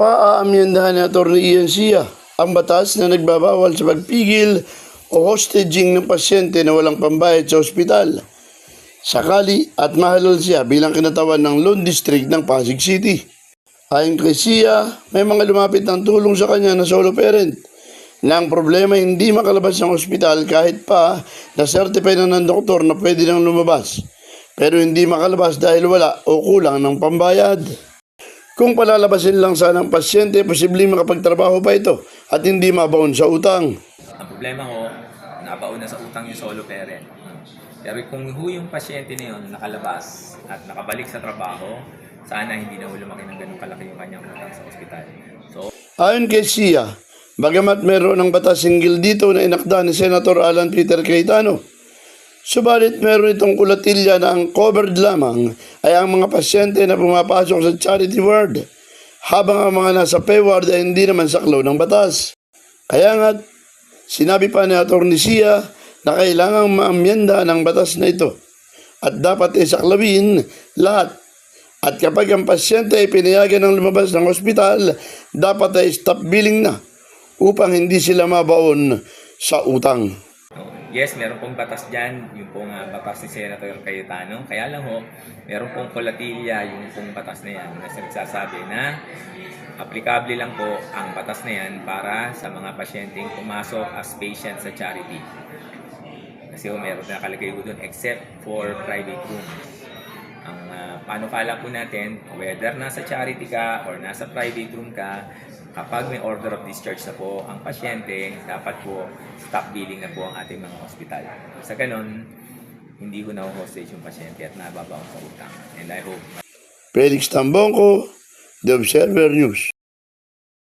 Paaamyendahan ni Atty. Ian Sia ang batas na nagbabawal sa pagpigil o hostaging ng pasyente na walang pambayad sa ospital. Sakali at mahalal siya bilang kinatawan ng Lone District ng Pasig City. Ayon kay Sia, may mga lumapit ng tulong sa kanya na solo parent na ang problema hindi makalabas ng ospital kahit pa na certify na ng doktor na pwede nang lumabas. Pero hindi makalabas dahil wala o kulang ng pambayad. Kung palalabasin lang sana ang pasyente, posibleng makapagtrabaho pa ito at hindi mabaon sa utang. Ang problema ko, nabaon na sa utang yung solo parent. Pero kung ho yung pasyente na yun nakalabas at nakabalik sa trabaho, sana hindi na ho lumaki ng ganun kalaki yung kanyang utang sa ospital. So, Ayon kay Sia, bagamat meron ng batas singgil dito na inakda ni Senator Alan Peter Cayetano, subalit meron itong kulatilya na ang covered lamang ay ang mga pasyente na pumapasok sa charity ward, habang ang mga nasa pay ward ay hindi naman saklaw ng batas. Kaya nga, sinabi pa ni Atty. Sia na kailangang maamyenda ng batas na ito at dapat isaklawin lahat at kapag ang pasyente ay pinayagan ng lumabas ng ospital, dapat ay stop billing na upang hindi sila mabaon sa utang. Yes, meron pong batas dyan, yung pong ah, batas ni Senator Cayetano. Kaya lang ho, meron pong kolatilya yung pong batas na yan na nagsasabi na aplikable lang po ang batas na yan para sa mga pasyenteng pumasok as patient sa charity. Kasi ho, meron na nakalagay ko doon except for private rooms. Ang uh, panukala po natin, whether nasa charity ka or nasa private room ka, kapag may order of discharge na po ang pasyente, dapat po stop billing na po ang ating mga ospital. Sa ganon, hindi ko na hostage yung pasyente at nababaon sa utang. And I hope Felix Tambongko, The Observer News.